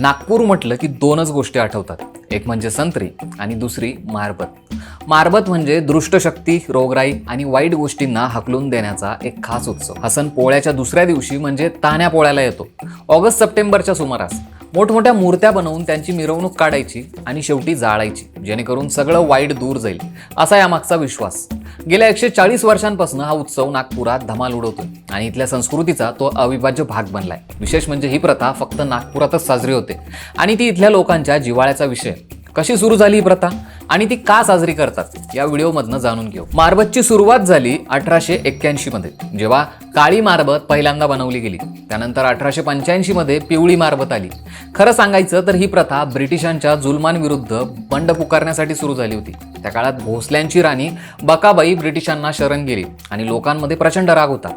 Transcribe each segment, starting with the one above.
नागपूर म्हटलं की दोनच गोष्टी आठवतात. एक म्हणजे संत्री आणि दुसरी मारबत. मारबत म्हणजे दृष्टशक्ती रोगराई आणि वाईट गोष्टींना हकलून देण्याचा एक खास उत्सव. हसन पोळ्याच्या दुसऱ्या दिवशी म्हणजे तान्या पोळ्याला येतो. ऑगस्ट सप्टेंबरच्या सुमारास मोठमोठ्या मूर्त्या बनवून त्यांची मिरवणूक काढायची आणि शेवटी जाळायची जेणेकरून सगळं वाईट दूर जाईल असा यामागचा विश्वास. गेल्या एकशे चाळीस वर्षांपासून हा उत्सव नागपुरात धमाल उडवतोय आणि इथल्या संस्कृतीचा तो अविभाज्य भाग बनलाय. विशेष म्हणजे ही प्रथा फक्त नागपुरातच साजरी होते. आणि ती इथल्या लोकांच्या जिव्हाळ्याचा विषय. कशी सुरू झाली ही प्रथा? आणि ती का साजरी करतात या व्हिडिओमधनं जाणून घेऊ. मारबतची सुरुवात झाली अठराशे एक्क्याऐंशी मध्ये जेव्हा काळी मारबत पहिल्यांदा बनवली गेली. त्यानंतर अठराशे पंच्याऐंशी मध्ये पिवळी मारबत आली. खरं सांगायचं तर ही प्रथा ब्रिटिशांच्या जुलमांविरुद्ध बंड पुकारण्यासाठी सुरू झाली होती. त्या काळात भोसल्यांची राणी बकाबाई ब्रिटिशांना शरण गेली आणि लोकांमध्ये प्रचंड राग होता.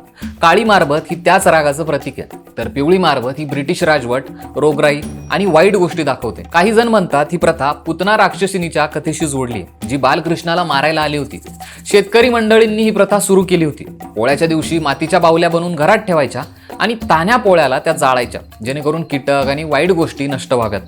काळी मारबत ही त्याच रागाचं प्रतीक आहे. तर पिवळी मारबत ही ब्रिटिश राजवट रोगराई आणि वाईट गोष्टी दाखवते. काही जण म्हणतात ही प्रथा पुतना राक्षसिनीच्या कथेशी जोडली. जी बालकृष्णाला मारायला आली होती. शेतकरी मंडळींनी ही प्रथा सुरू केली होती. पोळ्याच्या दिवशी मातीच्या बाहुल्या बनवून घरात ठेवायच्या आणि तान्या पोळ्याला त्या जाळायच्या जेणेकरून कीटक आणि वाईट गोष्टी नष्ट व्हाव्यात.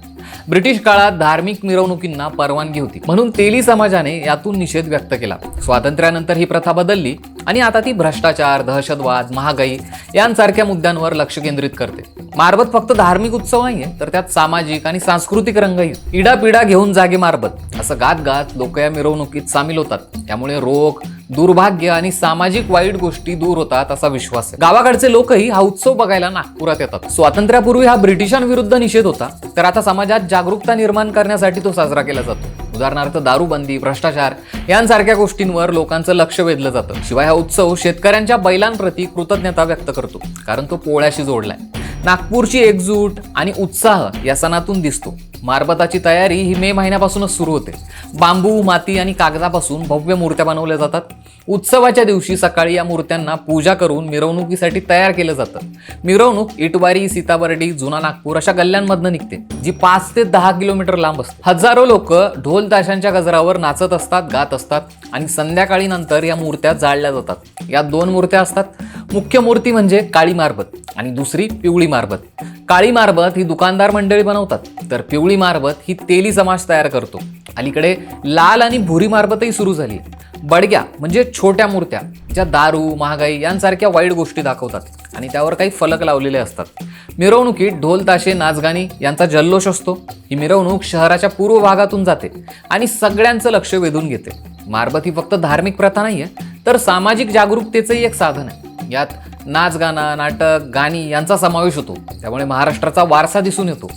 ब्रिटिश काळात धार्मिक मिरवणुकींना परवानगी होती. म्हणून तेली समाजाने यातून निषेध व्यक्त केला. स्वातंत्र्यानंतर ही प्रथा बदलली आणि आता ती भ्रष्टाचार दहशतवाद महागाई यांसारख्या मुद्द्यांवर लक्ष केंद्रित करते. मारबत फक्त धार्मिक उत्सव नाहीये तर त्यात सामाजिक आणि सांस्कृतिक रंगही. इडापिडा घेऊन जागे मारबत. असं गात गात लोक या मिरवणुकीत सामील होतात. त्यामुळे रोग दुर्भाग्य आणि सामाजिक वाईट गोष्टी दूर होतात असा विश्वास आहे. गावाकडचे लोकही हा उत्सव बघायला नागपुरात येतात. स्वातंत्र्यापूर्वी हा ब्रिटिशांविरुद्ध निषेध होता तर आता समाजात जागरूकता निर्माण करण्यासाठी तो साजरा केला जातो. उदाहरणार्थ दारूबंदी भ्रष्टाचार यांसारख्या गोष्टींवर लोकांचं लक्ष वेधलं जातं. शिवाय हा उत्सव शेतकऱ्यांच्या बैलांप्रती कृतज्ञता व्यक्त करतो कारण तो पोळ्याशी जोडलाय. नागपूरची एकजूट आणि उत्साह या सणातून दिसतो. मारबताची तयारी ही मे महिन्यापासूनच सुरू होते. बांबू माती आणि कागदापासून भव्य मूर्त्या बनवल्या जातात. उत्सवाच्या दिवशी सकाळी या मूर्त्यांना पूजा करून मिरवणुकीसाठी तयार केलं जातं. मिरवणूक इटवारी सीताबर्डी जुना नागपूर अशा गल्ल्यांमधनं निघते जी पाच ते दहा किलोमीटर लांब असते. हजारो लोक ढोल ताशांच्या गजरावर नाचत असतात गात असतात आणि संध्याकाळी नंतर या मूर्त्या जाळल्या जातात. या दोन मूर्त्या असतात. मुख्य मूर्ती म्हणजे काळी मारबत आणि दुसरी पिवळी मारबत. काळी मारबत ही दुकानदार मंडळी बनवतात. तर पिवळी मारबत ही तेली समाज तयार करतो. अलीकडे लाल आणि भुरी मारबतही सुरू झाली. बडग्या म्हणजे छोट्या मूर्त्या ज्या दारू महागाई यांसारख्या वाईट गोष्टी दाखवतात आणि त्यावर काही फलक लावलेले असतात. मिरवणुकीत ढोल ताशे नाचगाणी यांचा जल्लोष असतो. ही मिरवणूक शहराच्या पूर्व भागातून जाते आणि सगळ्यांचं लक्ष वेधून घेते. मारबत ही फक्त धार्मिक प्रथा नाहीये तर सामाजिक जागरूकतेचंही एक साधन आहे. यात नाच गाणं नाटक गाणी यांचा समावेश होतो. त्यामुळे महाराष्ट्राचा वारसा दिसून येतो.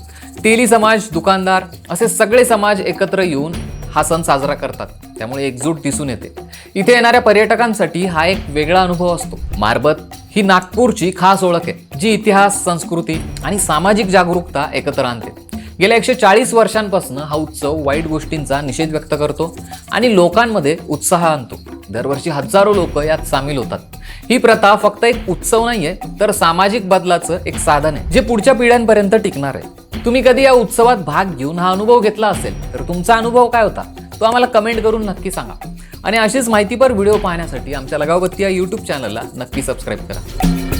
तेली समाज दुकानदार असे सगळे समाज एकत्र येऊन हा सण साजरा करतात. त्यामुळे एकजूट दिसून येते. इथे येणाऱ्या पर्यटकांसाठी हा एक वेगळा अनुभव असतो. मारबत ही नागपूरची खास ओळख आहे जी इतिहास संस्कृती आणि सामाजिक जागरूकता एकत्र आणते. गेल्या एकशे चाळीस वर्षांपासून हा उत्सव वाईट गोष्टींचा निषेध व्यक्त करतो आणि लोकांमध्ये उत्साह आणतो. दरवर्षी हजारो लोक यात सामील होतात. ही प्रथा फक्त एक उत्सव नाहीये तर सामाजिक बदलाचं एक साधन आहे जे पुढच्या पिढ्यांपर्यंत टिकणार आहे. तुम्ही कधी या उत्सवात भाग घेऊन हा अनुभव घेतला असेल तर तुमचा अनुभव काय होता तो आम्हाला कमेंट करून नक्की सांगा. आणि अशीच माहितीपर व्हिडिओ पाहण्यासाठी आमच्या लगावबत्ती या यूट्यूब चॅनलला नक्की सबस्क्राईब करा.